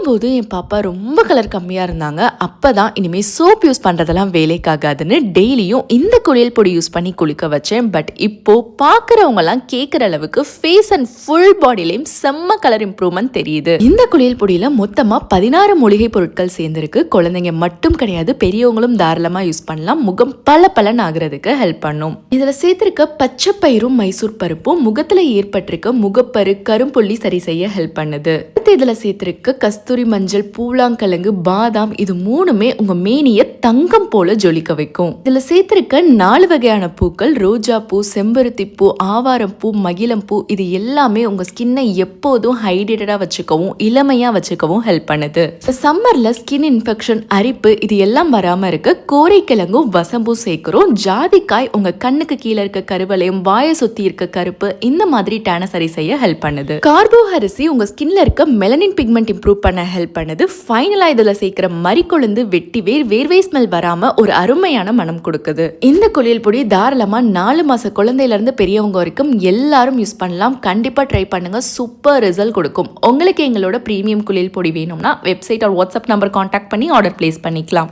பிறக்கும்போது என் பாப்பா ரொம்ப கலர் கம்மியாக இருந்தாங்க. அப்போ தான் இனிமேல் சோப் யூஸ் பண்ணுறதெல்லாம் வேலைக்காகாதுன்னு டெய்லியும் இந்த குளியல் பொடி யூஸ் பண்ணி குளிக்க வச்சேன். பட் இப்போ பார்க்குறவங்கலாம் கேட்குற அளவுக்கு ஃபேஸ் அண்ட் ஃபுல் பாடியிலையும் செம்ம கலர் இம்ப்ரூவ்மெண்ட் தெரியுது. இந்த குளியல் பொடியில் மொத்தமாக பதினாறு மூலிகை பொருட்கள் சேர்ந்துருக்கு. குழந்தைங்க மட்டும் கிடையாது பெரியவங்களும் தாராளமாக யூஸ் பண்ணலாம். முகம் பல பலன் ஆகுறதுக்கு ஹெல்ப் பண்ணும். இதில் சேர்த்திருக்க பச்சை பயிரும் மைசூர் பருப்பும் முகத்தில் ஏற்பட்டிருக்க முகப்பரு கரும்புள்ளி சரி செய்ய ஹெல்ப் பண்ணுது. அடுத்து இதில் சேர்த்திருக்க கஸ்தூரி மஞ்சள் பூலாங்கிழங்கு பாதாம். இது மூணுமே உங்க மேனிய தங்கம் போல ஜொலிக்க வைக்கும். இதுல சேர்த்திருக்க நாலு வகையான பூக்கள். ரோஜா பூ செம்பருத்தி பூ ஆவாரம் பூ மகிழம் பூ. இது எல்லாமே உங்க ஸ்கின்னை எப்போதும் ஹைட்ரேட்டடா வச்சுக்கவும் இளமையா வச்சுக்கவும் ஹெல்ப் பண்ணுது. சம்மர்ல ஸ்கின் இன்ஃபெக்ஷன் அரிப்பு இது எல்லாம் வராம இருக்க கோரைக்கிழங்கும் வசம்பும் சேர்க்கிறோம். ஜாதிக்காய் உங்க கண்ணுக்கு கீழே இருக்க கருவலையும் வாயை சுத்தி இருக்க கருப்பு இந்த மாதிரி டேன சரி செய்ய ஹெல்ப் பண்ணுது. கார்போ அரிசி உங்க ஸ்கின்ல இருக்க மெலனின் பிக்மெண்ட் இம்ப்ரூவ் பண்ண ஹெல்ப் பண்ணுது. ஃபைனலாக இதில் சேர்க்குற மறிக்கொழுந்து வெட்டி வேர் வேர்வை ஸ்மெல் வராமல் ஒரு அருமையான மனம் கொடுக்குது. இந்த குளியல் பொடி தாராளமாக நாலு மாத குழந்தையிலேருந்து பெரியவங்க வரைக்கும் எல்லாரும் யூஸ் பண்ணலாம். கண்டிப்பாக ட்ரை பண்ணுங்கள் சூப்பர் ரிசல்ட் கொடுக்கும். உங்களுக்கு எங்களோட ப்ரீமியம் குளியல் பொடி வேணும்னா website or WhatsApp number contact பண்ணி ஆர்டர் பிளேஸ் பண்ணிக்கலாம்.